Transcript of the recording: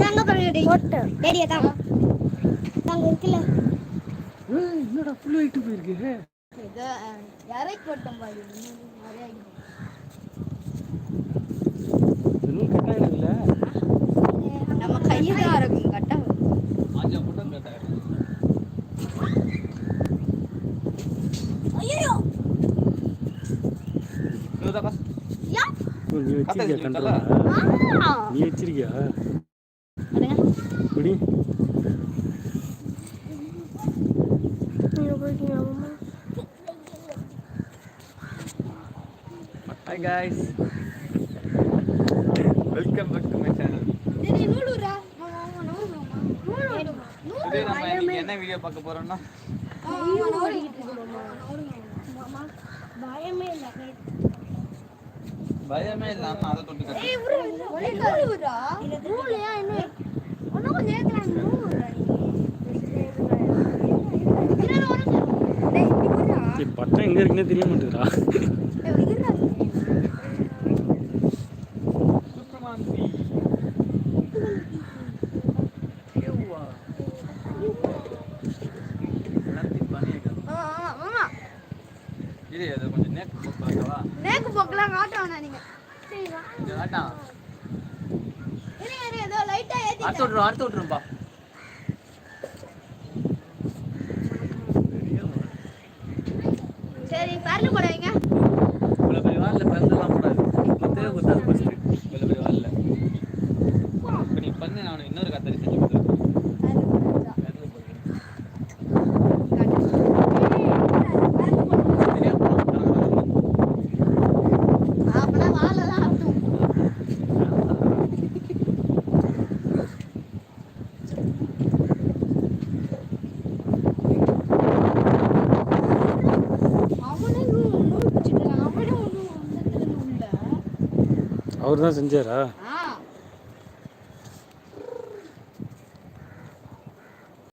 தாங்க பரவாயில்ல போட்டு. டேடியா தாங்க. தாங்க இருக்குல்ல. ஏய், என்னடா ஃபுல் ஆயிட்டு போயிருக்கு? ஏதோ யாரை போட்டோம் பாரு. நிறைய இன்னும் கட் ஆயிடுதுல்ல நம்ம கையில தான் இருக்கும் கட்டா அஞ்சா போட்டா கட் ஆயிடும். ஐயோ இதுதாக்கா யா. ஓ, நீ வச்சிருக்கியா கண்ட்ரோலா? நீ பிடி hi guys welcome back to my channel என்ன வீடியோ பார்க்க போறோம்னா? பயமே இல்லாம அதை தொட்டு கட்டு எங்க இருக்குன்னே தெரிய மாமா இது அது கொஞ்சம் நேக் போட்டு பார்க்கவா? நேக்கு போக்கலாம் காட்டுவானா நீங்க. சரி இரு ஏதோ லைட்டா ஏத்தி அடுத்து விட்ருவோம் அடுத்து விட்ருப்பா சரி பரலு போடுவீங்க இவ்வளோ அவர் தான் செஞ்சாரா?